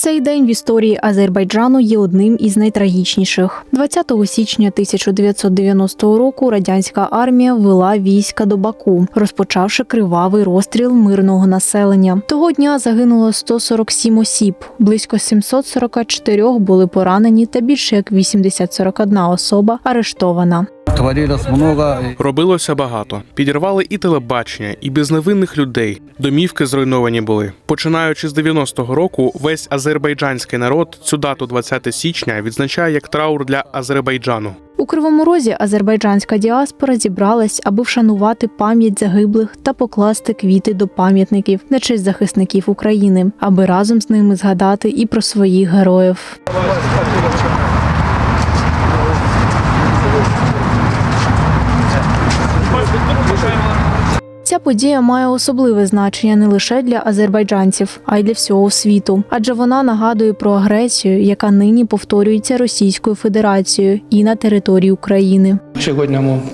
Цей день в історії Азербайджану є одним із найтрагічніших. 20 січня 1990 року радянська армія ввела війська до Баку, розпочавши кривавий розстріл мирного населення. Того дня загинуло 147 осіб, близько 744 були поранені та більше як 8041 особа арештована. Творилось много. Робилося багато. Підірвали і телебачення, і безневинних людей. Домівки зруйновані були. Починаючи з 90-го року, весь азербайджанський народ цю дату 20 січня відзначає як траур для Азербайджану. У Кривому Розі азербайджанська діаспора зібралась, аби вшанувати пам'ять загиблих та покласти квіти до пам'ятників на честь захисників України, аби разом з ними згадати і про своїх героїв. Ця подія має особливе значення не лише для азербайджанців, а й для всього світу, адже вона нагадує про агресію, яка нині повторюється Російською Федерацією і на території України.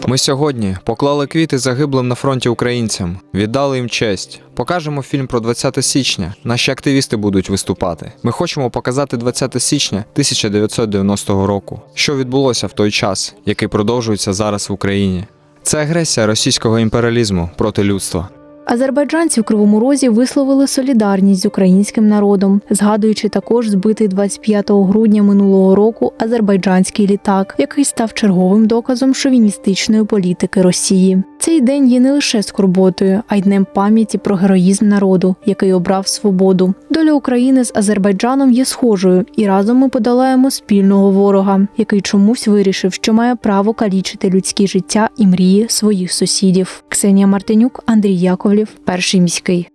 Ми сьогодні поклали квіти загиблим на фронті українцям, віддали їм честь. Покажемо фільм про 20 січня. Наші активісти будуть виступати. Ми хочемо показати 20 січня 1990 року, що відбулося в той час, який продовжується зараз в Україні. Це агресія російського імперіалізму проти людства. Азербайджанці в Кривому Розі висловили солідарність з українським народом, згадуючи також збитий 25 грудня минулого року азербайджанський літак, який став черговим доказом шовіністичної політики Росії. Цей день є не лише скорботою, а й днем пам'яті про героїзм народу, який обрав свободу. Доля України з Азербайджаном є схожою, і разом ми подолаємо спільного ворога, який чомусь вирішив, що має право калічити людські життя і мрії своїх сусідів. Ксенія Мартинюк, Андрій Яковлів, перший міський.